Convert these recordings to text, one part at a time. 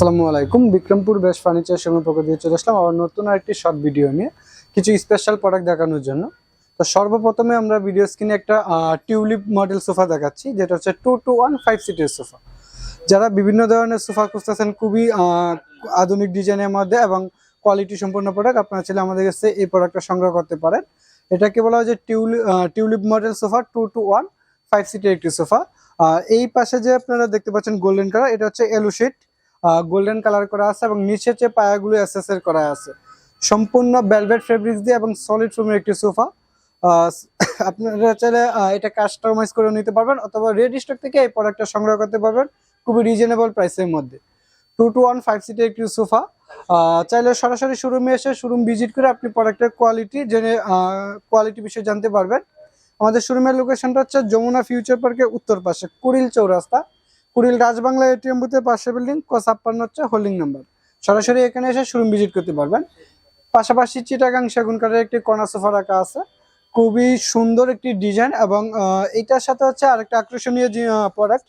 আসসালামু আলাইকুম। বিক্রমপুর বেশ ফার্নিচার সময় পক্ষ দিয়ে চলে আসলাম আবার নতুন আরেকটি শর্ট ভিডিও নিয়ে। কিছু স্পেশাল প্রোডাক্ট দেখানোর জন্য। তো সর্বপ্রথমে আমরা ভিডিও স্ক্রিনে একটা টিউলিপ মডেল সোফা দেখাচ্ছি, যেটা হচ্ছে টু টু ওয়ান ফাইভ সিটের সোফা যারা বিভিন্ন ধরনের সোফা খুঁজতেছেন, খুবই আধুনিক ডিজাইনের মধ্যে এবং কোয়ালিটি সম্পন্ন প্রোডাক্ট আপনারা চাইলে আমাদের কাছে এই প্রোডাক্টটা সংগ্রহ করতে পারেন। এটাকে বলা হয় যে tulip tulip model sofa two two one five সিটের একটি সোফা এই পাশে যে আপনারা দেখতে পাচ্ছেন গোল্ডেন কালার এটা হচ্ছে এলু গোল্ডেন কালার করা আছে এবং নিচে যে পায়াগুলো এসএসএর করা আছে। সম্পূর্ণ ভেলভেট ফেব্রিক্স দিয়ে এবং সলিড ফোমের একটি সোফা আপনারা চাইলে এটা কাস্টমাইজ করে নিতে পারবেন অথবা রেড স্টক থেকে এই প্রোডাক্টটা সংগ্রহ করতে পারবেন খুবই রিজনেবল প্রাইসের মধ্যে। টু টু ওয়ান ফাইভ সিটের একটি সোফা চাইলে সরাসরি শোরুমে এসে শোরুম ভিজিট করে আপনি প্রোডাক্টের কোয়ালিটি জেনে কোয়ালিটি বিষয়ে জানতে পারবেন। আমাদের শোরুমের লোকেশনটা হচ্ছে যমুনা ফিউচার পার্কের উত্তর পাশে, কুড়িল চৌরাস্তা। কুড়িল রাজবাংলা এটিএম বুথের পাশে বিল্ডিং ক ছাপ্পান্ন হচ্ছে হোল্ডিং নাম্বার সরাসরি এখানে এসে শোরুম ভিজিট করতে পারবেন। পাশাপাশি চিটাগাং সেগুন কাঠের একটি কর্নার সোফা রাখা আছে। খুবই সুন্দর একটি ডিজাইন এবং এটার সাথে হচ্ছে আরেকটা আকর্ষণীয় প্রোডাক্ট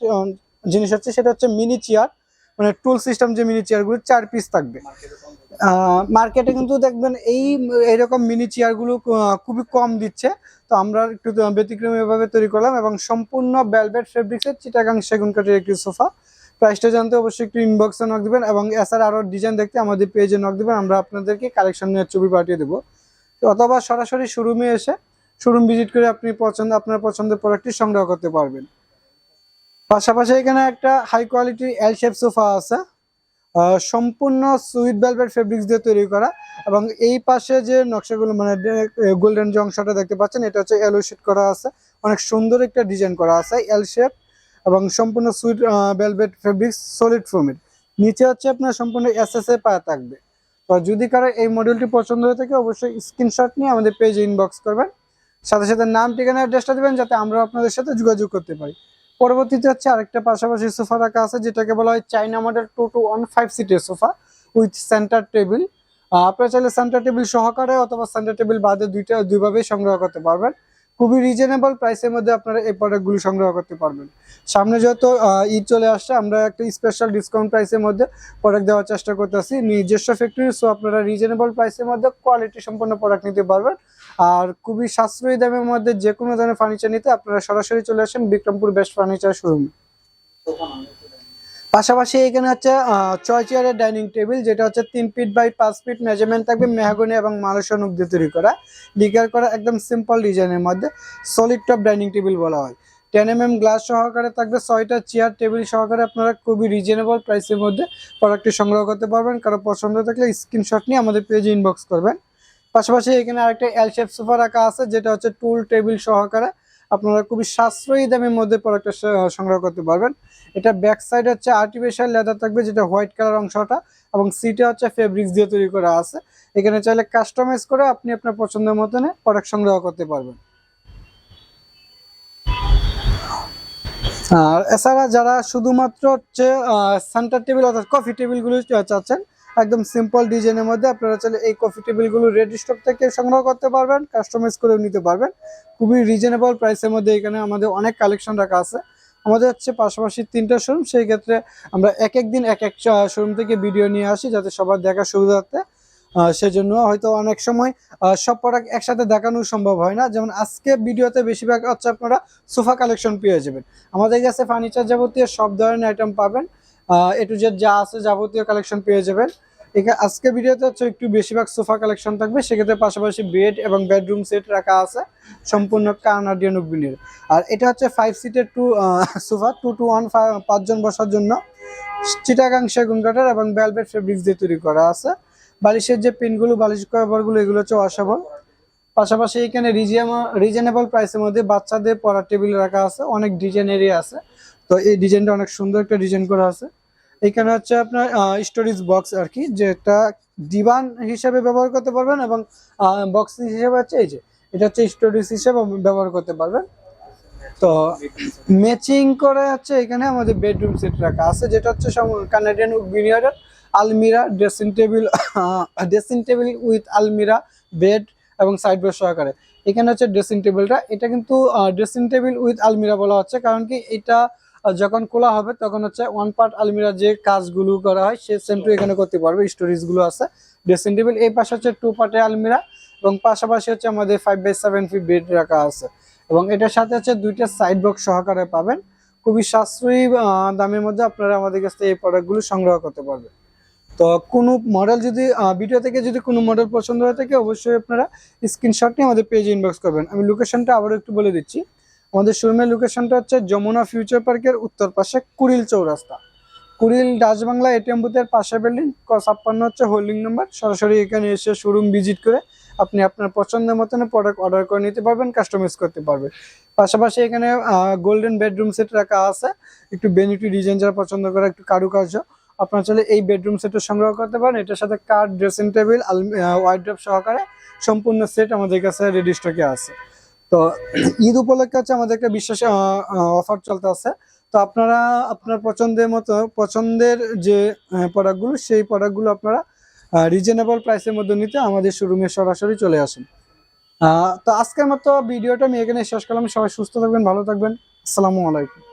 জিনিস হচ্ছে, সেটা হচ্ছে মিনি চেয়ার মানে টুল সিস্টেম যে মিনি চেয়ারগুলো চার পিস থাকবে। মার্কেটে কিন্তু দেখবেন এই এরকম মিনি চেয়ারগুলো খুবই কম দিচ্ছে। তো আমরা একটু ব্যতিক্রমী ভাবে তৈরি করলাম এবং সম্পূর্ণ ভেলভেট ফেব্রিক্সের চিটাগাং সেগুন কাঠের একটি সোফা প্রাইসটা জানতে অবশ্যই একটু ইনবক্সে নক দেবেন এবং এছাড়া আরও ডিজাইন দেখতে আমাদের পেজে নক দিবেন। আমরা আপনাদেরকে কালেকশন নিয়ে ছবি পাঠিয়ে দেবো। অথবা সরাসরি শোরুমে এসে শোরুম ভিজিট করে আপনি পছন্দ, আপনার পছন্দের প্রোডাক্টটি সংগ্রহ করতে পারবেন। পাশাপাশি এখানে একটা high quality L shape sofa আছে। সম্পূর্ণ সুইট ভেলভেট ফেব্রিক্স দিয়ে তৈরি করা এবং এই পাশে যে নকশাগুলো মানে গোল্ডেন যে অংশটা দেখতে পাচ্ছেন, এটা হচ্ছে এলো শেড করা আছে। অনেক সুন্দর একটা ডিজাইন করা আছে এল শেপ এবং সম্পূর্ণ সুইট ভেলভেট ফেব্রিক্স সলিড ফোমের নিচে হচ্ছে আপনার সম্পূর্ণ এস এস এ পায়া থাকবে। তো যদি কারও এই মডেলটি পছন্দ হয়ে থাকে, অবশ্যই স্ক্রিনশট নিয়ে আমাদের পেজে ইনবক্স করবেন। সাথে সাথে নাম, ঠিকানা অ্যাড্রেসটা দেবেন, যাতে আমরা আপনাদের সাথে যোগাযোগ করতে পারি। পরবর্তীতে হচ্ছে আরেকটা পাশাপাশি সোফা রাখা আছে, যেটাকে বলা হয় China model two two one five সিটের সোফা উইথ সেন্টার টেবিল। আপনারা চাইলে সেন্টার টেবিল সহকারে অথবা সেন্টার টেবিল বাদে দুইটা দুইভাবেই সংগ্রহ করতে পারবেন। খুবই রিজনেবল প্রাইসের মধ্যে আপনারা এই প্রোডাক্টগুলো সংগ্রহ করতে পারবেন। সামনে যত ঈদ চলে আসছে, আমরা একটা স্পেশাল ডিসকাউন্ট প্রাইসের মধ্যে প্রোডাক্ট দেওয়ার চেষ্টা করতেছি। নিজস্ব ফ্যাক্টরি সো আপনারা রিজনেবল প্রাইসের মধ্যে কোয়ালিটি সম্পন্ন প্রোডাক্ট নিতে পারবেন। আর খুবই সাশ্রয়ী দামের মধ্যে যে কোনো ধরনের ফার্নিচার নিতে আপনারা সরাসরি চলে আসেন বিক্রমপুর বেস্ট ফার্নিচার শোরুমে পাশাপাশি এখানে হচ্ছে ছয় চেয়ারের ডাইনিং টেবিল, যেটা হচ্ছে তিন ফিট বাই পাঁচ ফিট মেজারমেন্ট থাকবে, মেহাগনি এবং উক দিয়ে তৈরি করা। ডিগার করা একদম সিম্পল ডিজাইনের মধ্যে সলিড টপ ডাইনিং টেবিল বলা হয়। টেন এম এম গ্লাস সহকারে থাকবে, ছয়টা চেয়ার টেবিল সহকারে আপনারা খুবই রিজনেবল প্রাইসের মধ্যে প্রোডাক্টটি সংগ্রহ করতে পারবেন। কারও পছন্দ থাকলে স্ক্রিনশট নিয়ে আমাদের পেজে ইনবক্স করবেন। পাশাপাশি এখানে আরেকটা এল শেপ সোফা রাখা আছে, যেটা হচ্ছে টুল টেবিল সহকারে আপনারা খুবই সাশ্রয়ী দামের মধ্যে প্রোডাক্টটা সংগ্রহ করতে পারবেন। এটা ব্যাক সাইড হচ্ছে আর্টিফিশিয়াল লেদার থাকবে, যেটা হোয়াইট কালার অংশটা, এবং সিটে হচ্ছে ফেব্রিক্স দিয়ে তৈরি করা আছে। এখানে চাইলে কাস্টমাইজ করে আপনি আপনার পছন্দের মতনে প্রোডাক্ট সংগ্রহ করতে পারবেন। আর এছাড়া যারা শুধুমাত্র হচ্ছে সেন্টার টেবিল অর্থাৎ কফি টেবিলগুলো চাচ্ছেন একদম সিম্পল ডিজাইনের মধ্যে আপনারা চাইলে এই কফি টেবিলগুলো রেড স্টক থেকে সংগ্রহ করতে পারবেন কাস্টমাইজ করেও নিতে পারবেন। খুবই রিজনেবল প্রাইসের মধ্যে এখানে আমাদের অনেক কালেকশন রাখা আছে। আমাদের হচ্ছে পাশাপাশি তিনটা শোরুম সেই ক্ষেত্রে আমরা এক এক দিন এক এক শোরুম থেকে ভিডিও নিয়ে আসি যাতে সবার দেখার সুবিধার্থে। আহ, সেজন্য হয়তো অনেক সময় সব প্রোডাক্ট একসাথে দেখানো সম্ভব হয় না। যেমন আজকে ভিডিওতে বেশিরভাগ হচ্ছে আপনারা সোফা কালেকশন পেয়ে যাবেন। আমাদের কাছে ফার্নিচার যাবতীয় সব ধরনের আইটেম পাবেন। এ টু জেড যা আছে যাবতীয় কালেকশন পেয়ে যাবেন। এখানে আজকে ভিডিওতে হচ্ছে একটু বেশিরভাগ সোফা কালেকশন থাকবে, সেক্ষেত্রে পাশাপাশি বেড এবং বেডরুম সেট রাখা আছে, সম্পূর্ণ কানাডিয়ান উকবিনের আর এটা হচ্ছে ফাইভ সিটের two sofa two two one পাঁচজন বসার জন্য। চিটাগাং সেগুন কাঠের এবং ভেলভেট ফেব্রিক্স দিয়ে তৈরি করা আছে। বালিশের যে পিনগুলো, বালিশ কভারগুলো, এগুলো হচ্ছে ওয়াশেবল পাশাপাশি এখানে রিজনেবল প্রাইসের মধ্যে বাচ্চাদের পড়ার টেবিল রাখা আছে, অনেক ডিজাইনেরই আছে। তো এই ডিজাইনটা অনেক সুন্দর একটা ডিজাইন করা আছে। এখানে হচ্ছে আপনার স্টোরেজ বক্স আর কি যেটা ডিভান হিসেবে ব্যবহার করতে পারবেন এবং বক্স হিসেবে হচ্ছে এই যে, এটা হচ্ছে স্টোরেজ হিসেবে ব্যবহার করতে পারবেন। তো ম্যাচিং করে হচ্ছে এখানে আমাদের বেডরুম সেট রাখা আছে, যেটা হচ্ছে কানাডিয়ান বিনিয়ারের আলমিরা dressing table dressing table with আলমিরা বেড এবং সাইড বেড সহকারে। এখানে হচ্ছে ড্রেসিং টেবিলটা এটা কিন্তু ড্রেসিং টেবিল উইথ আলমিরা বলা হচ্ছে, কারণ কি এটা যখন খোলা হবে, তখন হচ্ছে ওয়ান পার্ট আলমিরা যে কাজগুলো করা হয়, সে সেম টু এখানে করতে পারবে। স্টোরেজগুলো আছে। ড্রেসিং টেবিল এই পাশে হচ্ছে টু পার্টের আলমিরা এবং পাশাপাশি হচ্ছে আমাদের five by seven feet bed রাখা আছে। এবং এটার সাথে হচ্ছে দুইটা সাইড বক্স সহকারে পাবেন। খুবই সাশ্রয়ী দামের মধ্যে আপনারা আমাদের কাছ থেকে এই প্রোডাক্টগুলো সংগ্রহ করতে পারবেন। তো কোনো মডেল যদি ভিডিও থেকে যদি কোনো মডেল পছন্দ হয়ে থাকে, অবশ্যই আপনারা স্ক্রিনশট নিয়ে আমাদের পেজে ইনবক্স করবেন। আমি লোকেশনটা আবারও একটু বলে দিচ্ছি। আমাদের শোরুমের লোকেশনটা হচ্ছে যমুনা ফিউচার পার্কের উত্তর পাশে কুড়িল চৌরাস্তা। কুড়িল ডাচবাংলা এটিএম বুথের পাশে বিল্ডিং ক ছাপ্পান্ন হচ্ছে হোল্ডিং নাম্বার সরাসরি এখানে এসে শোরুম ভিজিট করে আপনি আপনার পছন্দের মতন প্রোডাক্ট অর্ডার করে নিতে পারবেন কাস্টমাইজ করতে পারবেন। পাশাপাশি এখানে গোল্ডেন বেডরুম সেট রাখা আছে। একটু বেনিটি ডিজাইন যারা পছন্দ করে, একটু কারুকার্য। আপনার চাইলে এই বেডরুম সেটও সংগ্রহ করতে পারেন। এটার সাথে কার ড্রেসিং টেবিল ওয়াইড্রপ সহকারে সম্পূর্ণ সেট আমাদের কাছে রেডি স্টকে আছে। তো ঈদ উপলক্ষে হচ্ছে আমাদের একটা বিশেষ অফার চলতে আছে। তো আপনারা আপনার পছন্দের মতো, পছন্দের যে প্রোডাক্টগুলো সেই প্রোডাক্টগুলো আপনারা রিজনেবল প্রাইসের মধ্যে নিতে আমাদের শোরুমে সরাসরি চলে আসুন। তো আজকের মতো ভিডিওটা আমি এখানে শেষ করলাম। সবাই সুস্থ থাকবেন, ভালো থাকবেন। আসসালামু আলাইকুম।